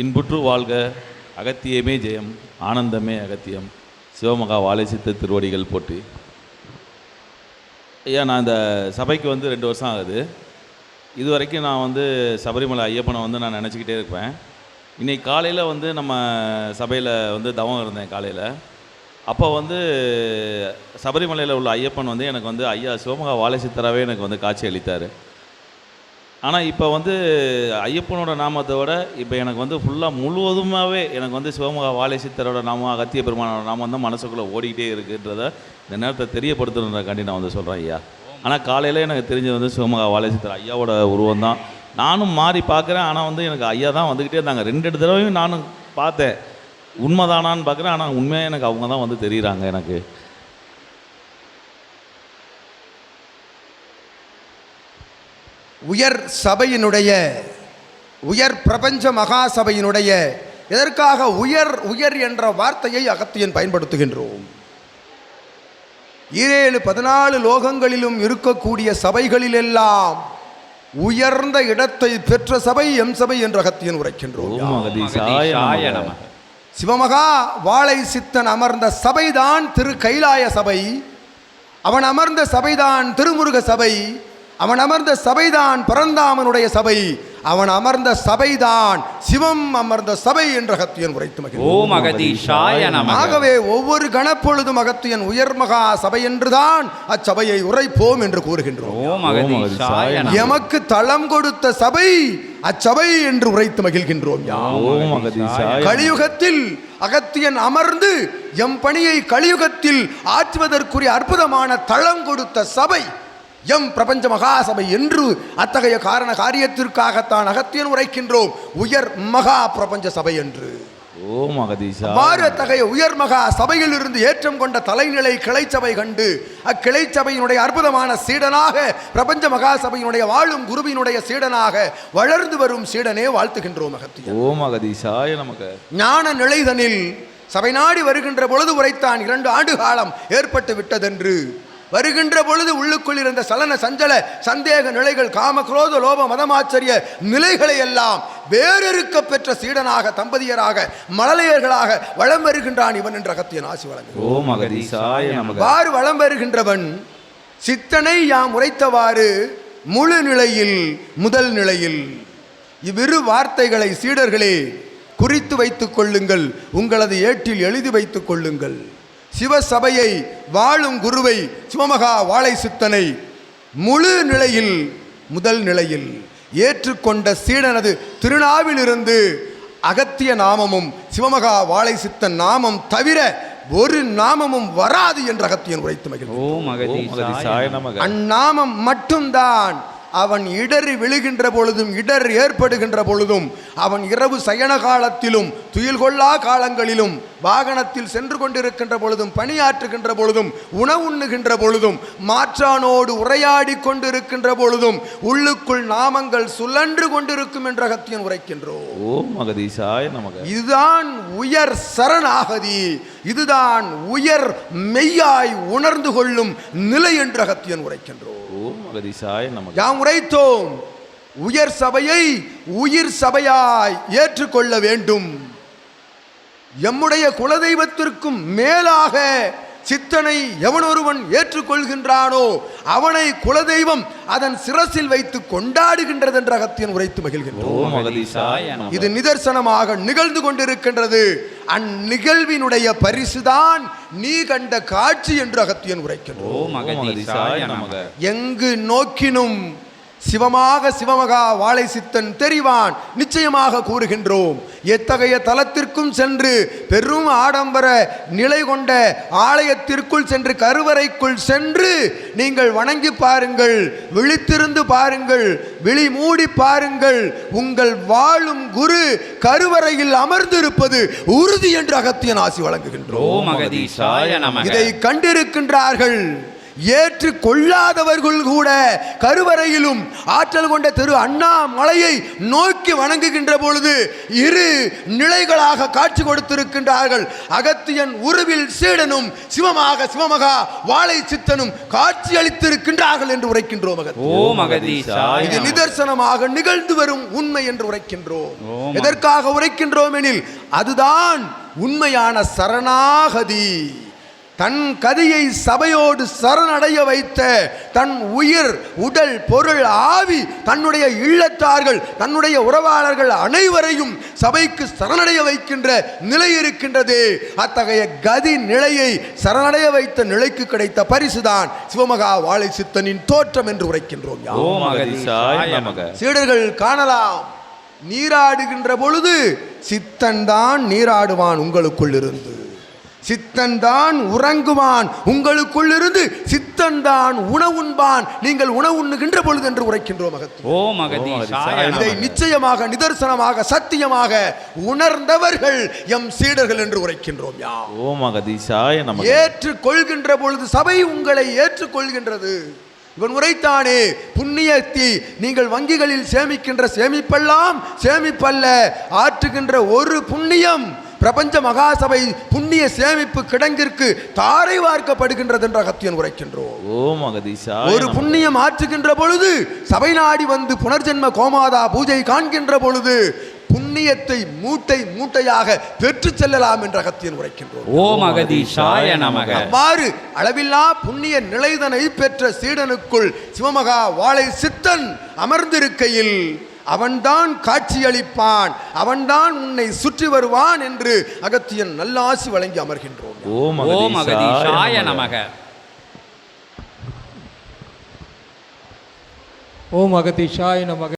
இன்புற்று வாழ்க அகத்தியமே ஜெயம் ஆனந்தமே அகத்தியம். சிவமகா வாலேசித்த திருவடிகள் போற்றி. ஐயா நான் இந்த சபைக்கு வந்து ரெண்டு வருஷம் ஆகுது. இது வரைக்கும் நான் வந்து சபரிமலை ஐயப்பனை வந்து நான் நினச்சிக்கிட்டே இருப்பேன். இன்றைக்கி காலையில் வந்து நம்ம சபையில் வந்து தவம் இருந்தேன் காலையில். அப்போ வந்து சபரிமலையில் உள்ள ஐயப்பன் வந்து எனக்கு வந்து ஐயா சிவமகா வாலேசித்தராகவே எனக்கு வந்து காட்சி அளித்தார். ஆனால் இப்போ வந்து ஐயப்பனோட நாமத்தை விட இப்போ எனக்கு வந்து ஃபுல்லாக முழுவதுமாகவே எனக்கு வந்து சிவமுகா வாழை சித்தரோட நாமம் அகத்திய பெருமானோட நாமம் தான் மனசுக்குள்ளே ஓடிக்கிட்டே இருக்குன்றத இந்த நேரத்தை தெரியப்படுத்தணுன்றக்காண்டி நான் வந்து சொல்கிறேன் ஐயா. ஆனால் காலையில் எனக்கு தெரிஞ்சது வந்து சிவமுகா வாழை சித்தர் ஐயாவோட உருவம் தான் நானும் மாறி பார்க்குறேன். ஆனால் வந்து எனக்கு ஐயா தான் வந்துக்கிட்டே இருந்தாங்க. ரெண்டு ரெண்டு தடவையும் நானும் பார்த்தேன். உண்மைதானான்னு பார்க்குறேன். ஆனால் உண்மையாக எனக்கு அவங்க தான் வந்து தெரியுறாங்க எனக்கு. உயர் சபையினுடைய உயர் பிரபஞ்ச மகா சபையினுடைய எதற்காக உயர் உயர் என்ற வார்த்தையை அகத்தியன் பயன்படுத்துகின்றோம்? ஈரேழு பதினாலு லோகங்களிலும் இருக்கக்கூடிய சபைகளிலெல்லாம் உயர்ந்த இடத்தை பெற்ற சபை எம் சபை என்று அகத்தியன் உரைக்கின்றோம். சிவமகா வாழை சித்தன் அமர்ந்த சபைதான் திரு கைலாய சபை. அவன் அமர்ந்த சபைதான் திருமுருக சபை அவன் அமர்ந்த சபைதான் பரந்தாமனுடைய சபை. அவன் அமர்ந்த சபைதான் சிவம் அமர்ந்த சபை என்ற அகத்தியன் உரைத்து. ஓம் அகதீஷாய ஆகவே ஒவ்வொரு கணப்பொழுதும் அகத்தியன் உயர்மகா சபை என்றுதான் அச்சபையை உரைப்போம் என்று கூறுகின்றோம். எமக்கு தளம் கொடுத்த சபை அச்சபை என்று உரைத்து மகிழ்கின்றோம் கலியுகத்தில் அகத்தியன் அமர்ந்து எம் பணியை கலியுகத்தில் ஆற்றுவதற்குரிய அற்புதமான தளம் கொடுத்த சபை. எம் பிரபஞ்ச மகாசபை என்று அத்தகைய காரண காரியத்திற்காகத்தான் அகத்தியன் உரைக்கின்றோம். உயர் மகா பிரபஞ்ச சபை என்று. அத்தகைய உயர் மகா சபையில் இருந்து ஏற்றம் கொண்ட தலைநிலை கிளைச்சபை கண்டு அக்கிளைச்சபையினுடைய அற்புதமான சீடனாக பிரபஞ்ச மகா சபையினுடைய வாழும் குருவினுடைய சீடனாக வளர்ந்து வரும் சீடனே வாழ்த்துகின்றோம் அகத்தியன். ஓம் அகதீசாய நமக்கு ஞான நிலைதனில் சபை நாடி வருகின்ற பொழுது உரைத்தான் இரண்டு ஆண்டு காலம் ஏற்பட்டு விட்டதென்று. வருகின்ற பொழுது உள்ளுக்குள் இருந்த சலன சஞ்சல சந்தேக நிலைகள் காம குரோத லோப மதமாச்சரிய நிலைகளை எல்லாம் வேறறுக்க பெற்ற சீடனாக தம்பதியராக மழலையர்களாக வளம் வருகின்றான் இவன் என்ற அகத்தியன் ஆசி வழங்கு ஓம் அகதீசாய நமக. வாறு வளம் வருகின்றவன் சித்தனை யாம் உரைத்தவாறு முழு நிலையில் முதல் நிலையில். இவ்விரு வார்த்தைகளை சீடர்களே குறித்து வைத்துக் கொள்ளுங்கள் உங்களது ஏட்டில் எழுதி வைத்துக் கொள்ளுங்கள். சிவசபையை வாழும் குருவை சிவமகா வாழை சித்தனை முழு நிலையில் முதல் நிலையில் ஏற்றுக்கொண்ட சீடனது திருநாவிலிருந்து அகத்திய நாமமும் சிவமகா வாழை சித்தன் நாமம் தவிர ஒரு நாமமும் வராது என்று அகத்தியன் உரைத்து நமக. அந்நாமம் மட்டும்தான். அவன் இடறி விழுகின்ற பொழுதும் இடர் ஏற்படுகின்ற பொழுதும் அவன் இரவு சயன காலத்திலும் துயில் கொள்ளா காலங்களிலும் வாகனத்தில் சென்று கொண்டிருக்கின்ற பொழுதும் பணியாற்றுகின்ற பொழுதும் உணவுண்ணுகின்ற பொழுதும் மாற்றானோடு உரையாடி கொண்டிருக்கின்ற பொழுதும் உள்ளுக்குள் நாமங்கள் சுழன்று கொண்டிருக்கும் என்ற அகத்தியன் உரைக்கின்றோம். ஓம் அகதீசாய நமக. இதுதான் உயர் சரணாகதி இதுதான் உயர் மெய்யாய் உணர்ந்து கொள்ளும் நிலை என்று அகத்தியன் உரைக்கின்றோம். ஓம் அகதிசாய நம யாம் உரைத்தோம். உயர் சபையை உயிர் சபையாய் ஏற்றுக்கொள்ள வேண்டும். எம்முடைய குலதெய்வத்திற்கும் மேலாக சித்தனை எவன் ஒருவன் ஏற்றுக்கொள்கின்றானோ அவனை குலதெய்வம் அதன் சிரசில் வைத்து கொண்டாடுகின்றது என்ற அகத்தியன் உரைத்து மகிழ்கின்றோம் இது நிதர்சனமாக நிகழ்ந்து கொண்டிருக்கின்றது. அந்நிகழ்வினுடைய பரிசுதான் நீ கண்ட காட்சி என்று அகத்தியன் உரைக்கின்றோம் எங்கு நோக்கினும் சிவமாக சிவமகா வாழை சித்தன் தெரிவான். நிச்சயமாக கூறுகின்றோம். எத்தகைய தலத்திற்கும் சென்று பெரும் ஆடம்பர நிலை கொண்ட ஆலயத்திற்குள் சென்று கருவறைக்குள் சென்று நீங்கள் வணங்கி பாருங்கள் விழித்திருந்து பாருங்கள் விழி மூடி பாருங்கள். உங்கள் வாழும் குரு கருவறையில் அமர்ந்திருப்பது உறுதி என்று அகத்தியன் ஆசி வழங்குகின்றோம். இதை கண்டிருக்கின்றார்கள். ஏற்று கொள்ளாதவர்கள் கூட கருவறையிலும் ஆற்றல் கொண்ட திரு அண்ணாமலையை நோக்கி வணங்குகின்ற பொழுது இரு நிலைகளாக காட்சி கொடுத்திருக்கின்றார்கள். அகத்தியன் உருவில் சீடனும் சிவமாக சிவமகா வாழை சித்தனும் காட்சி அளித்திருக்கின்றார்கள் என்று உரைக்கின்றோம் அகதீஷாய இது நிதர்சனமாக நிகழ்ந்து வரும் உண்மை என்று உரைக்கின்றோம். எதற்காக உரைக்கின்றோம் எனில் அதுதான் உண்மையான சரணாகதி. தன் கதியை சபையோடு சரணடைய வைத்த தன் உயிர் உடல் பொருள் ஆவி தன்னுடைய இல்லத்தார்கள் தன்னுடைய உறவாளர்கள் அனைவரையும் சபைக்கு சரணடைய வைக்கின்ற நிலை இருக்கின்றதே. அத்தகைய கதி நிலையை சரணடைய வைத்த நிலைக்கு கிடைத்த பரிசுதான் சிவமகா வாழை சித்தனின் தோற்றம் என்று உரைக்கின்றோம். சீடர்கள் காணலாம். நீராடுகின்ற பொழுது சித்தன் தான் நீராடுவான் உங்களுக்குள் இருந்து சித்தன் தான் உறங்குவான். உங்களுக்குள் இருந்து சித்தன் தான் உணவுண்பான். நீங்கள் உணவு உண்ணுகின்ற பொழுது என்று உரைக்கின்றோம் அகதீஷாய இதை நிச்சயமாக நிதர்சனமாக சத்தியமாக உணர்ந்தவர்கள் எம் சீடர்கள் என்று உரைக்கின்றோம் யாம் ஓம் அகதீசாய நமக ஏற்றுக் கொள்கின்ற பொழுது சபை உங்களை ஏற்றுக்கொள்கின்றது. இவன் உரைத்தானே புண்ணியத்தை நீங்கள் வங்கிகளில் சேமிக்கின்ற சேமிப்பெல்லாம் சேமிப்பல்ல. ஆற்றுகின்ற ஒரு புண்ணியம் பிரபஞ்ச மகாசபை புண்ணிய சேமிப்பு கிடங்கிற்கு தாரை வார்க்கப்படுகின்றது என்ற அகத்தியன் உரைக்கின்றோம் ஓம் ஒரு. புண்ணியம் ஆற்றுகின்ற பொழுது சபை நாடி வந்து புனர்ஜென்ம கோமாதா பூஜை காண்கின்ற பொழுது புண்ணியத்தை மூட்டை மூட்டையாக பெற்றுச் செல்லலாம் என்ற அகத்தியன் உரைக்கின்றோம். ஓம் அகதீஷாய நமக. அவ்வாறு அளவில்லா புண்ணிய நிலைதனை பெற்ற சீடனுக்குள் சிவமகா வாழை சித்தன் அமர்ந்திருக்கையில் அவன்தான் காட்சியளிப்பான் அவன்தான் உன்னை சுற்றி வருவான் என்று அகத்தியன் நல்லாசி வழங்கி அமர்கின்றோம். ஓம் ஓம் அகதீஷாய நமக. ஓம் அகதீஷாய நமக.